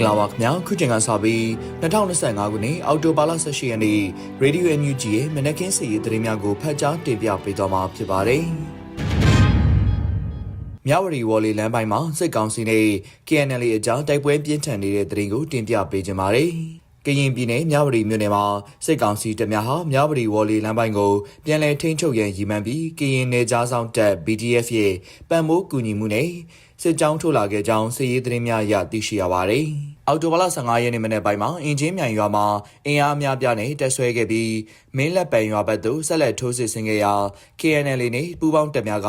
င်္ဂလာပါခင်ဗျာခုချိန်ကစပြီး2025ခုနှစ်အောက်တိုဘာလ18ရက်နေ့ Radio NUG ရဲ့မနက်ခင်းစီရေးသတင်းများကိုဖတ်ကြားတင်ပြပေးသွားမှာဖြစ်ပါတယ်မြဝတီဝေါ်လီလမ်းပိုင်းမှာစစ်ကောင်စီနဲ့ KNL အကြားတိုက်ပွဲပြင်းထန်နေတဲ့သတင်းကိုတင်ပြပေးကြပါမယ်ကရင်ပြည်နယ်မြဝတီမြို့နယ်မှာစစ်ကောင်စီတပ်များဟာမြဝတီဝေါ်လီလမ်းပိုင်းကိုပြန်လည်ထိန်းချုပ်ရန်ရည်မှန်းပြီးကရင်နယ်ကြားဆောင်တပ် BDF ရဲ့ပံ့ပိုးကူညီမှုနဲ့ စစ်ကြောင်းထုတ်လာခဲ့ကြောင်းစစ်ရေးသတင်းများအရသိရှိရပါတယ်။ အော်တိုဘလ15ရက်နေ့မနေ့ပိုင်းမှာအင်ဂျင်မြိုင်ရွာမှာအင်အားအများပြားနဲ့တက်ဆွဲခဲ့ပြီးမင်းလက်ပံရွာဘက်သို့ဆက်လက်ထိုးစစ်ဆင်ခဲ့ရာ KNL နဲ့ပူးပေါင်းတပ်များက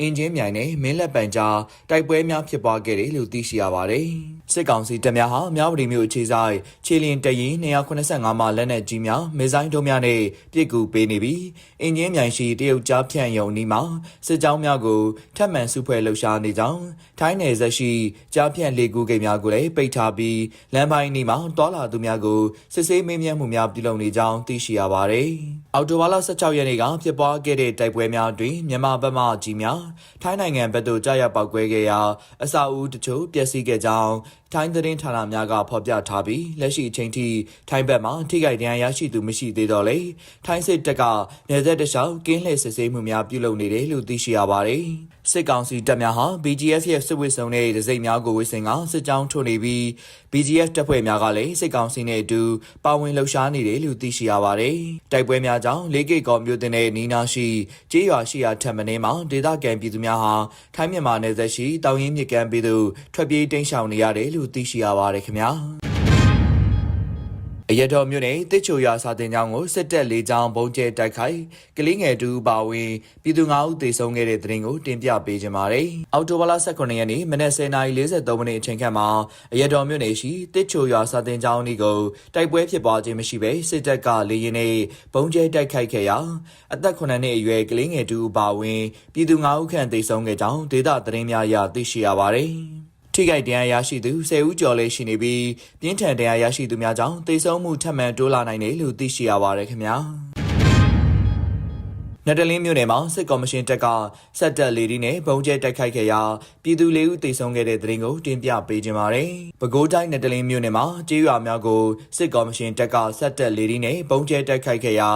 အင်ဂျင်မြိုင်နဲ့မင်းလက်ပံကြားတိုက်ပွဲများဖြစ်ပွားခဲ့တယ်လို့သိရှိရပါတယ်။စစ်ကောင်စီတပ်များဟာမြဝတီမြို့အခြေဆိုင်ခြေလျင်တရင်285မှလက်နက်ကြီးများမေဆိုင်တို့များနဲ့ပြစ်ကူပေးနေပြီးအင်ဂျင်မြိုင်ရှိတရုတ်ကြားဖြန့်ယုံနီးမှာစစ်ကြောင်းများကိုထပ်မံစုဖွဲ့လှုပ်ရှားနေကြောင်းထိုင်းနယ်ဆက်ရှိကြားဖြန့်လေကူဂိတ်များကိုလည်းပိတ်ထားပြီးလမ်းပိုင်းနီးမှာတွာလာသူများကိုစစ်ဆေးမေးမြန်းမှုများပြုလုပ်နေကြောင်းသိရှိရပါတယ်။အော်တိုဘာလ16ရက်နေ့ကဖြစ်ပွားခဲ့တဲ့တိုက်ပွဲများတွင်မြန်မာဘက်မှကြီးများထိုင်းနိုင်ငံဘက်သို့ကြာရောက်ပောက်ကွဲခဲ့ရာအစာအုပ်တချို့ပျက်စီးခဲ့ကြောင်း ထိုင်းသတင်းဌာနများကဖော်ပြထားပြီးလက်ရှိအချိန်ထိထိုင်းဘက်မှထိခိုက်ဒဏ်ရာရရှိသူမရှိသေးတော့လေထိုင်းစစ်တပ်ကနေသက်တလျှောက်ကင်းလှည့်စစ်ဆေးမှုများပြုလုပ်နေတယ်လို့သိရှိရပါတယ်စစ်ကောင်စီတပ်များဟာ BGF ရဲ့စစ်ဝစ်စုံတဲ့ဒစိမ့်များကိုဝစ်စင်ကစစ်ကြောင်းထုတ်နေပြီး BGF တပ်ဖွဲ့များကလည်းစစ်ကောင်စီနဲ့အတူပါဝင်လှုပ်ရှားနေတယ်လို့သိရှိရပါတယ်တိုက်ပွဲများကြောင့်လေးကိတ်ကောမြို့တင်တဲ့နီးနာရှိကျေးရွာရှိရာထက်မင်းမှာဒေသခံပြည်သူများဟာထိုင်းမြန်မာနယ်စပ်ရှိတောင်ရင်းမြစ်ကမ်းပြည်သူထွက်ပြေးတိမ်းရှောင်နေရတယ်လို့သိရှိရပါတယ်ခင်ဗျာအရတော်မြို့နယ်တစ်ချိုရွာစာတင်ကျောင်းကိုစစ်တပ်လေးချောင်းဘုံကျဲတိုက်ခိုက်ကလေးငယ်တူပါဝင်ပြည်သူ9ဦးသေဆုံးခဲ့တဲ့တဲ့ရင်ကိုတင်ပြပေးကြပါမယ်။အော်တိုဘလာ18ရက်နေ့မနက်10:43မိနစ်အချိန်ခန့်မှာအရတော်မြို့နယ်ရှိတစ်ချိုရွာစာတင်ကျောင်းဤကိုတိုက်ပွဲဖြစ်ပွားခြင်းမရှိဘဲစစ်တပ်ကလေရင်နဲ့ဘုံကျဲတိုက်ခိုက်ခဲ့ရာအသက်9နှစ်အရွယ်ကလေးငယ်တူပါဝင်ပြည်သူ9ဦးခန့်သေဆုံးခဲ့ကြောင်းဒေသသတင်းများအရသိရှိရပါတယ်။ ထိခိုက်တရားရရှိသူ10ဦးကျော်လေးရှိနေပြီးပြင်းထန်တရားရရှိသူများကြောင့်သေဆုံးမှုထပ်မံတိုးလာနိုင်တယ်လို့သိရှိရပါတယ်ခင်ဗျာ နတလင်းမြို့နယ်မှာစစ်ကော်မရှင်တပ်ကစက်တက်လေဒီနဲ့ဘုံကျဲတိုက်ခိုက်ခဲ့ရာပြည်သူလေးဦးသေဆုံးခဲ့တဲ့တဲ့ရင်ကိုတင်ပြပေးကြပါမယ်။ပဲခူးတိုင်းနတလင်းမြို့နယ်မှာကြေးရွာများကိုစစ်ကော်မရှင်တပ်ကစက်တက်လေဒီနဲ့ဘုံကျဲတိုက်ခိုက်ခဲ့ရာ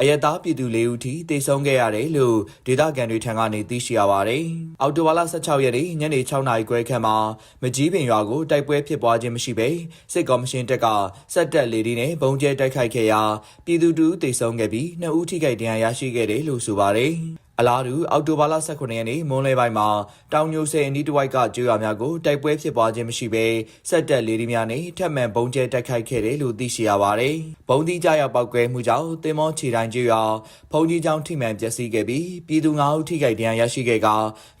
အယက်သားပြည်သူလေးဦးထိသေဆုံးခဲ့ရတယ်လို့ဒေသခံတွေထံကနေသိရှိရပါတယ်။အော်တိုဝါလာ16ရက်နေ့ညနေ6နာရီခွဲခန့်မှာမကြီးပင်ရွာကိုတိုက်ပွဲဖြစ်ပွားခြင်းမရှိဘဲစစ်ကော်မရှင်တပ်ကစက်တက်လေဒီနဲ့ဘုံကျဲတိုက်ခိုက်ခဲ့ရာပြည်သူတူသေဆုံးခဲ့ပြီးနှစ်ဦးထိခိုက်ဒဏ်ရာရရှိခဲ့တယ်လို့ဆိုပါတယ်။အလားတူအောက်တိုဘာလ18ရက်နေ့မွန်းလယ်ပိုင်းမှာတောင်ညိုဆယ်အနီးတစ်ဝိုက်ကကျွော်များကိုတိုက်ပွဲဖြစ်ပွားခြင်းမရှိဘဲစက်တက်လေးဒီများနဲ့ထပ်မံဘုံကျဲတိုက်ခိုက်ခဲ့တယ်လို့သိရှိရပါတယ်။ဘုံဒီကြရောက်ပောက်ကွဲမှုကြောင့်တင်မောခြေတိုင်းကျွော်ဘုံကြီးကျောင်းထိမှန်ပျက်စီးခဲ့ပြီးပြည်သူ၅ဦးထိခိုက်ဒဏ်ရာရရှိခဲ့က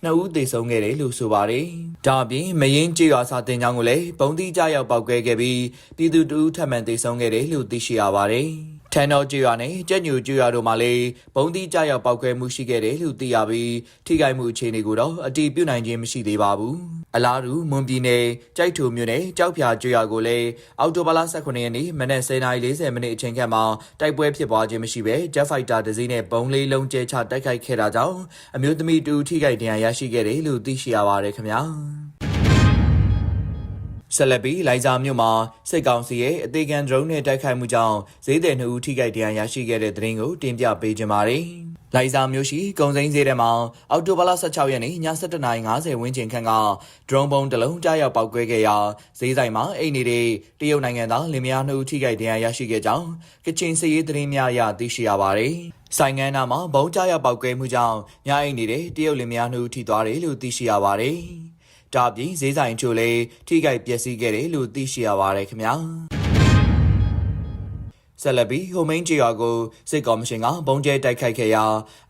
2ဦးသေဆုံးခဲ့တယ်လို့ဆိုပါတယ်။ဒါအပြင်မရင်ကျွော်စာတင်ကျောင်းကိုလည်းဘုံဒီကြရောက်ပောက်ကွဲခဲ့ပြီးပြည်သူ2ဦးထပ်မံသေဆုံးခဲ့တယ်လို့သိရှိရပါတယ်။ ထန်တော်ကျွော်နဲ့ကြက်ညူကျွော်တို့မှာလည်းဘုံသီးကြရောက်ပောက်ခွဲမှုရှိခဲ့တယ်လို့သိရပြီးထိခိုက်မှုအခြေအနေကိုတော့အတိပြုနိုင်ခြင်းမရှိသေးပါဘူး။အလားတူမွန်ပြည်နယ်ကြိုက်ထူမြို့နယ်ကြောက်ဖြာကျွော်ကိုလည်းအောက်တိုဘာလ18ရက်နေ့မနက်10:40မိနစ်အချိန်ခန့်မှာတိုက်ပွဲဖြစ်ပွားခြင်းမရှိဘဲ Jet Fighter တစ်စီးနဲ့ဘုံလေးလုံးကျဲချတိုက်ခိုက်ခဲ့တာကြောင့်အမျိုးသမီးတူထိခိုက်ဒဏ်ရာရရှိခဲ့တယ်လို့သိရှိရပါတယ်ခင်ဗျာ။ ဆက်လက်ပြီးလိုင်ဇာမြို့မှာစစ်ကောင်စီရဲ့အသေးခံဒရုန်းနဲ့တိုက်ခိုက်မှုကြောင့်ဈေးသည်နှစ်ဦးထိခိုက်ဒဏ်ရာရရှိခဲ့တဲ့တဲ့ရင်ကိုတင်ပြပေးကြပါမယ်။လိုင်ဇာမြို့ရှိကုံစိမ်းဈေးထဲမှာအောက်တိုဘာလ16ရက်နေ့ည7:50ဝန်းကျင်ခန့်ကဒရုန်းဘုံတစ်လုံးကြားရောက်ပောက်ကွဲခဲ့ရာဈေးဆိုင်မှာအိတ်နေတဲ့တရုတ်နိုင်ငံသားလင်မယားနှစ်ဦးထိခိုက်ဒဏ်ရာရရှိခဲ့ကြောင်းကချင်စစ်ရေးသတင်းများအရသိရှိရပါတယ်။ဆိုင်ငန်းနာမှာဘုံကြားရောက်ပောက်ကွဲမှုကြောင့်ညအိတ်နေတဲ့တရုတ်လင်မယားနှစ်ဦးထိသွားတယ်လို့သိရှိရပါတယ်။ ဒါပြင်ဈေးဆိုင်ချို့လည်းထိခိုက်ပျက်စီးခဲ့တယ်လို့သိရှိရပါတယ်ခင်ဗျာ ဆက်လက်ပြီးဟိုမိန်ဂျီယာကိုစစ်ကော်မရှင်ကဘုံကျဲတိုက်ခိုက်ခဲ့ရာ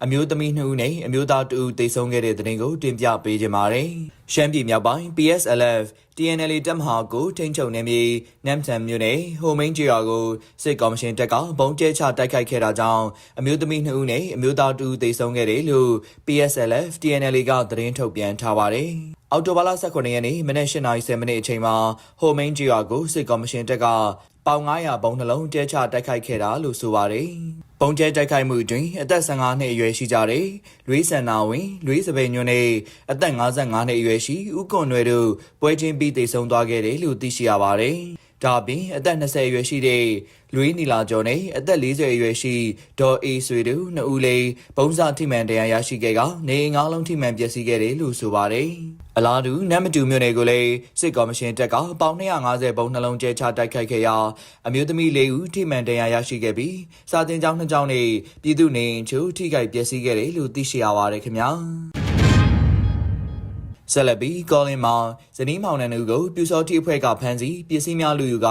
အမျိုးသမီး2ဦးနဲ့အမျိုးသား2ဦးသေဆုံးခဲ့တဲ့တဲ့တင်ကိုတင်ပြပေးကြပါမယ်။ရှမ်းပြည်မြောက်ပိုင်း PSLF TNL တပ်မဟာကိုထိန်းချုပ်နေပြီးနမ်ဆန်မြို့နယ်ဟိုမိန်ဂျီယာကိုစစ်ကော်မရှင်တပ်ကဘုံကျဲချတိုက်ခိုက်ခဲ့တာကြောင့်အမျိုးသမီး2ဦးနဲ့အမျိုးသား2ဦးသေဆုံးခဲ့တယ်လို့ PSLF TNL ကသတင်းထုတ်ပြန်ထားပါတယ်။အော်တိုဘာလ18ရက်နေ့မနက်၈ :30 မိနစ်အချိန်မှာဟိုမိန်ဂျီယာကိုစစ်ကော်မရှင်တပ်က ပေါင်900ဘုံနှလုံးကျဲချတိုက်ခိုက်ခဲ့တာလို့ဆိုပါတယ်။ပုံကျဲတိုက်ခိုက်မှုအတွင်းအသက်15နှစ်အရွယ်ရှိကြတဲ့လွေးစန္နာဝင်လွေးစပယ်ညွန်းနဲ့အသက်55နှစ်အရွယ်ရှိဦးကွန်နွယ်တို့ပွဲချင်းပြီးတိတ်ဆုံးသွားခဲ့တယ်လို့သိရှိရပါတယ်။ ဒါအပြင်အသက်20အရွယ်ရှိတဲ့လွေးနီလာကျော်နဲ့အသက်40အရွယ်ရှိဒေါ်အေးဆွေတို့နှစ်ဦးလေးပုံစံထိမှန်တရားရရှိခဲ့ကနေငါးလုံးထိမှန်ပျက်စီးခဲ့တယ်လို့ဆိုပါတယ်။အလားတူနမ်မတူမြို့နယ်ကိုလည်းစစ်ကော်မရှင်တပ်ကပေါင်250ဘုံနှလုံးကျဲချတိုက်ခိုက်ခဲ့ရာအမျိုးသမီး၄ဦးထိမှန်တရားရရှိခဲ့ပြီးစာတင်ကျောင်းနှစ်ကျောင်းနဲ့ပြည်သူနေအိမ်ချို့ထိခိုက်ပျက်စီးခဲ့တယ်လို့သိရှိရပါတယ်ခင်ဗျာ။ ဆက်လက်ပြီးကောလင်မှာဇနီးမောင်နှံတို့ကိုပြူစောတိအဖွဲ့ကဖမ်းဆီးပစ္စည်းများလူယူက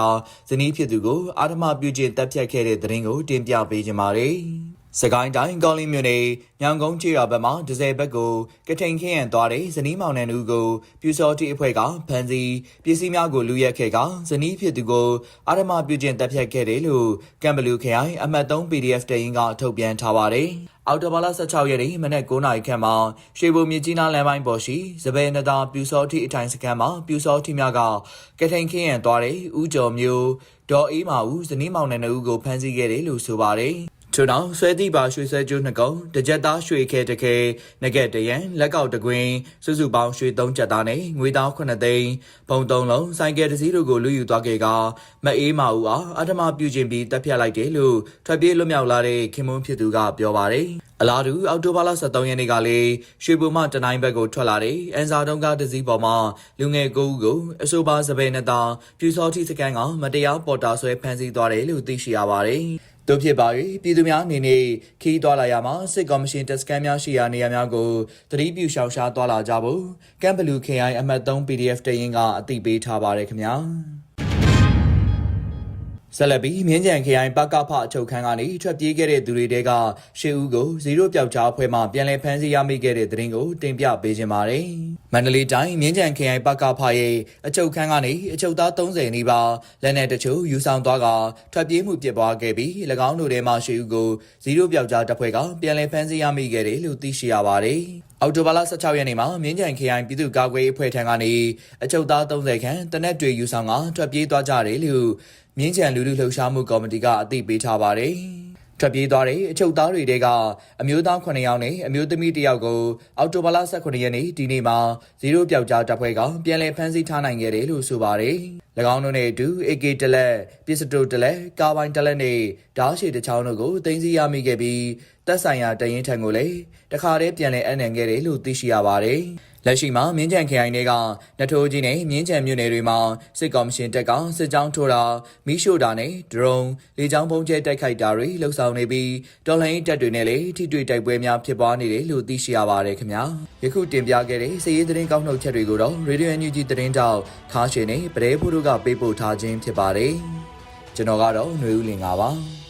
ဇနီးဖြစ်သူကိုအာဓမပြုကျင့်တပ်ဖြတ်ခဲ့တဲ့တဲ့ရင်ကိုတင်ပြပေးကြပါမယ်။ စကိုင်းတိုင်းကောလင်းမြို့နယ်ညောင်ကုန်းချေရဘက်မှာဒဇယ်ဘက်ကိုကထိန်ခင်းရန်သွားတဲ့ဇနီးမောင်နှံတို့ကိုပြူစောတိအဖွဲ့ကဖမ်းဆီးပစ္စည်းများကိုလူရက်ခဲ့ကဇနီးဖြစ်သူကိုအာဓမပြုကျင့်တပ်ဖြတ်ခဲ့တယ်လို့ကမ်ဘလူခရိုင်အမှတ်3 PDF တရင်ကထုတ်ပြန်ထားပါတယ်။အော်တိုဘာလ16ရက်နေ့မနက်9:00နာရီခန့်မှာရွှေဘုံမြကြီးနားလမ်းပိုင်းပေါ်ရှိစပယ်နတာပြူစောတိအထိုင်စခန်းမှာပြူစောတိများကကထိန်ခင်းရန်သွားတဲ့ဦးကျော်မျိုးဒေါ်အေးမာဦးဇနီးမောင်နှံတို့ကိုဖမ်းဆီးခဲ့တယ်လို့ဆိုပါတယ်။ ထို့နောက်ဆွဲသည့်ပါရွှေဆွဲကျိုးနှစ်ကုံတကြက်သားရွှေခဲတခဲငကက်တရန်လက်ကောက်တကွင်းစုစုပေါင်းရွှေ3ကြက်သားနဲ့ငွေသား9သိန်းဘုံ3လုံးဆိုင်ကယ်တစ်စီးတို့ကိုလူယူသွားခဲ့ကမအေးမာဦးအားအထမပြုခြင်းပြီးတပ်ဖြတ်လိုက်တယ်လို့ထွက်ပြေးလွတ်မြောက်လာတဲ့ခင်မွန်းဖြစ်သူကပြောပါတယ်အလားတူအောက်တိုဘာလ23ရက်နေ့ကလည်းရွှေဘုံမတနိုင်းဘက်ကိုထွက်လာတဲ့အန်စာတုံးကားတစ်စီးပေါ်မှာလူငယ်9ဦးကိုအဆိုပါစပယ်နဲ့တာပြူစောတိစကန်ကမတရားပေါ်တာဆွဲဖမ်းဆီးသွားတယ်လို့သိရှိရပါတယ်။ တို့ဖြစ်ပါ၍ပြည်သူများအနေနဲ့ခီးသွားလာရမှာစစ်ကော်မရှင်တပ်စခန်းများရှိရာနေရာများကိုသတိပြုရှောင်ရှားသွားလာကြဖို့ကမ်ဘလူး KI အမှတ်3 PDF တရင်ကအသိပေးထားပါတယ်ခင်ဗျာ ဆက်လက်ပြီးမြင်းကြံ KI ပကဖအချုပ်ခန်းကနေထွက်ပြေးခဲ့တဲ့သူတွေတဲကရှေ့ဦးကိုဇီရိုပျောက်ကြားအဖွဲ့မှပြန်လည်ဖမ်းဆီးရမိခဲ့တဲ့တဲ့ရင်ကိုတင်ပြပေးခြင်းပါတယ်။မန္တလေးတိုင်းမြင်းကြံ KI ပကဖရဲ့အချုပ်ခန်းကနေအချုပ်သား30နီးပါးလက်နက်တချို့ယူဆောင်သွားကထွက်ပြေးမှုဖြစ်ပွားခဲ့ပြီး၎င်းတို့ထဲမှရှေ့ဦးကိုဇီရိုပျောက်ကြားတပ်ဖွဲ့ကပြန်လည်ဖမ်းဆီးရမိခဲ့တယ်လို့သိရှိရပါတယ်။အော်တိုဘာလ16ရက်နေ့မှာမြင်းကြံ KI ပြည်သူ့ကာကွယ်ရေးအဖွဲ့ထံကနေအချုပ်သား30ခန့်တနက်တွေယူဆောင်ကထွက်ပြေးသွားကြတယ်လို့ မြင်းကြံလူလူလှုပ်ရှားမှုကော်မတီကအသိပေးထားပါတယ်။ထွက်ပြေးသွားတဲ့အချုပ်သားတွေတဲကအမျိုးသား9ယောက်နဲ့အမျိုးသမီး1ယောက်ကိုအော်တိုဘာလ18ရက်နေ့ဒီနေ့မှာဇီရိုပျောက်ကြားတပ်ဖွဲ့ကပြန်လည်ဖမ်းဆီးထားနိုင်ခဲ့တယ်လို့ဆိုပါတယ်။၎င်းတို့နဲ့အတူ AK တလက်ပစ္စတိုတလက်ကာဘိုင်တလက်နဲ့ဓားရှည်တစ်ချောင်းတို့ကိုတင်စီရမိခဲ့ပြီး တပ်ဆိုင်ရာတရင်ထံကိုလည်းတခါတည်းပြန်လည်အနှံခဲ့တယ်လို့သိရှိရပါတယ်။လက်ရှိမှာမြင်းကြံခရိုင်တွေကနထိုးကြီးနဲ့မြင်းကြံမြို့နယ်တွေမှာစစ်ကောင်ရှင်တပ်ကစစ်ကြောင်းထိုးတာမိရှို့တာနဲ့ဒရုန်းလေကြောင်းပုံကျဲတိုက်ခိုက်တာတွေလှုပ်ဆောင်နေပြီးတော်လိုင်းတပ်တွေနဲ့လည်းထိတွေ့တိုက်ပွဲများဖြစ်ပွားနေတယ်လို့သိရှိရပါတယ်ခင်ဗျာယခုတင်ပြခဲ့တဲ့စီးရီးသတင်းကောက်နှုတ်ချက်တွေကိုတော့ Radio NUG သတင်းတောက်ခါရှင်နဲ့ပရဲဖို့တို့ကပေးပို့ထားခြင်းဖြစ်ပါတယ်ကျွန်တော်ကတော့ຫນွေဦးလင်ပါပါ